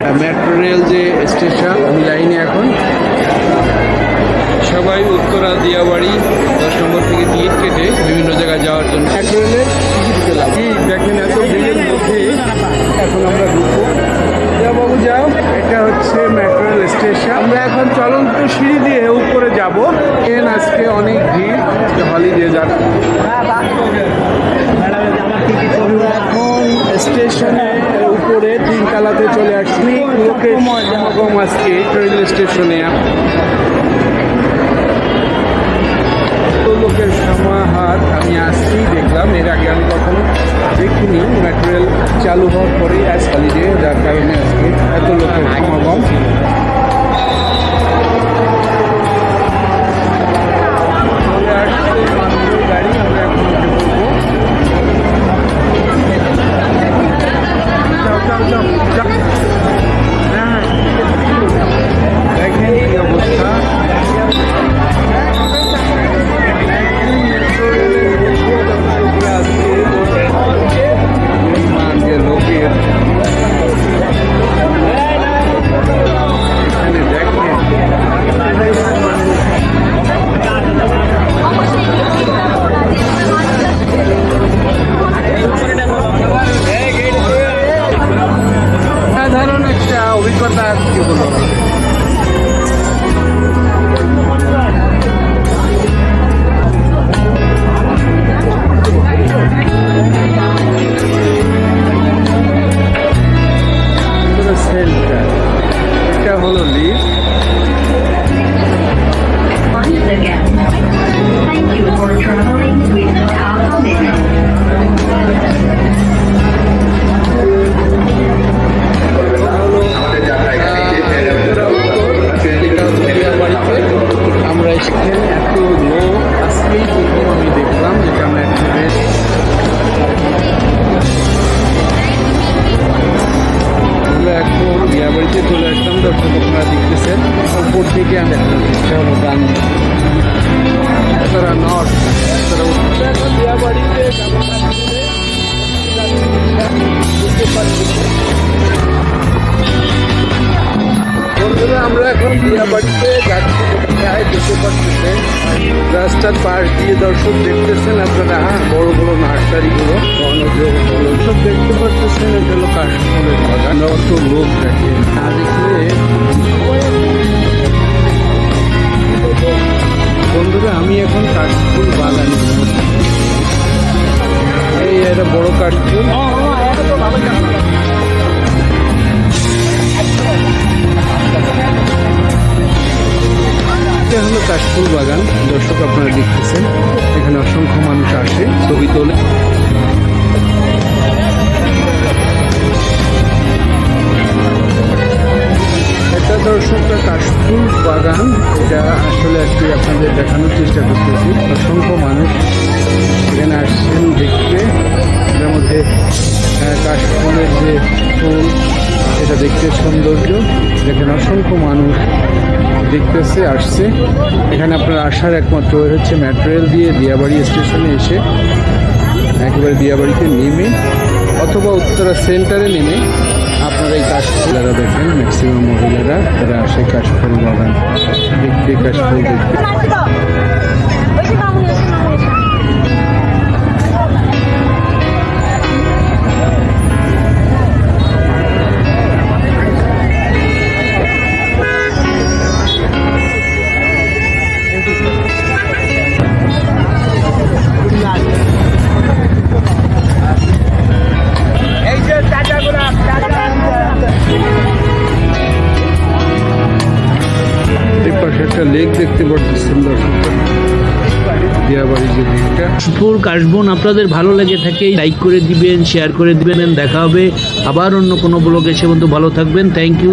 Metro rail যে station আমি লাইনে এখন। সবাই উত্তরা দিয়াবাড়ি দশ নম্বর থেকে টিকিট কেটে বিভিন্ন জায়গায় যাওয়ার জন্য। মেট্রো রেলের টিকিট পেলাম। এই দেখেন এত ভিড়ের মধ্যে এখন আমরা ঢুকবো। যাও বাবু যাও। এটা হচ্ছে মেট্রো রেল স্টেশন আমরা এখন চলন্ত সিঁড়ি দিয়ে উপরে যাব। ট্রেন আজকে অনেক ভিড় হলিডে আমরা এখন স্টেশনে তালাতে চলে আসছি। সমাগম আজকে রেলওয়ে স্টেশনে। লোকের সমাহার, আমি আসছি, দেখলাম। এর আগে আমি কখনো দেখিনি। মেট্রো চালু হওয়ার পরে আজ বিয়াবাড়িতে চলে আসলাম দর্শক আপনারা দেখতেছেন উপর থেকে আমি হলো গান তারা নর্থ তারা বুঝতে পারছি বন্ধুরা, আমরা এখন বিয়া বাড়িতে যাচ্ছি যেতে পারতেছে রাস্তার পাশ দিয়ে দর্শক দেখতেছেন আপনারা হ্যাঁ বড় বড় নার্সারিগুলো বড় সব দেখতে পারতেছেন এটা হলো কাশফলের বাগান। অত লোক দেখে না দেখলে বন্ধুরা, আমি এখন কাশফুল বাগানে এই একটা বড় কাশফুল। এটা হলো কাশফুল বাগান। দর্শক আপনারা দেখতেছেন, এখানে অসংখ্য মানুষ আসে ছবি তোলে। কাশফুল বাগান। এটা আসলে আজকে আপনাদের দেখানোর চেষ্টা করতেছি। অসংখ্য মানুষ এখানে আসছেন দেখতে। এর মধ্যে কাশফুলের যে ফুল, এটা দেখতে সৌন্দর্য। দেখেন, অসংখ্য মানুষ দেখতেছে, আসছে। এখানে আপনার আসার একমাত্র হচ্ছে মেট্রো রেল দিয়ে দিয়াবাড়ি স্টেশনে এসে একেবারে দিয়াবাড়িতে নেমে, অথবা উত্তরা সেন্টারে নেমে এই কাশফুলেরা দেখেন ম্যাক্সিমাম মহিলারা তারা আসে কাশফুল বাগান দেখতে কাশফুল দেখতে। ফুল কাশবন আপনাদের ভালো লেগে থাকে লাইক করে দিবেন শেয়ার করে দিবেন, দেখা হবে আবার অন্য কোনো ব্লগে এসে বন্ধু ভালো থাকবেন থ্যাংক ইউ